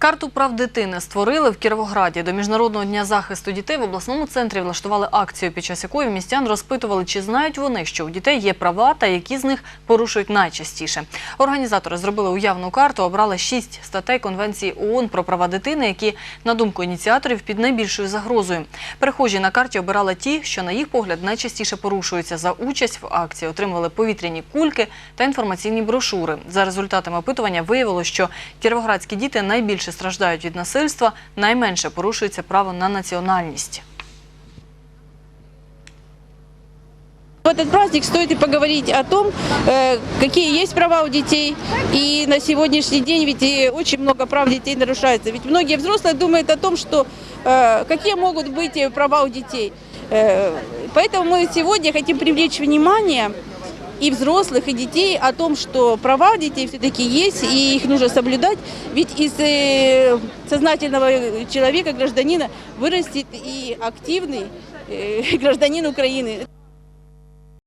Карту прав дитини створили в Кіровограді. До Міжнародного дня захисту дітей в обласному центрі влаштували акцію, під час якої містян розпитували, чи знають вони, що у дітей є права та які з них порушують найчастіше. Організатори зробили уявну карту, обрали шість статей Конвенції ООН про права дитини, які, на думку ініціаторів, під найбільшою загрозою. Перехожі на карті обирали ті, що, на їх погляд, найчастіше порушуються. За участь в акції отримали повітряні кульки та інформаційні брошури. За результатами опитування виявилося, що кіровоградські діти найбільше страждають від насильства, найменше порушується право на національність. В этот праздник стоит и поговорить о том, э, какие есть права у детей. И на сегодняшний день ведь и очень много прав детей нарушается. Ведь многие взрослые думают о том, что э, какие могут быть э, права у детей. Э, Поэтому мы сегодня хотим привлечь внимание и взрослых, и детей о том, что права детей все-таки есть, и их нужно соблюдать. Ведь из э, сознательного человека, гражданина, вырастет и активный э, гражданин Украины.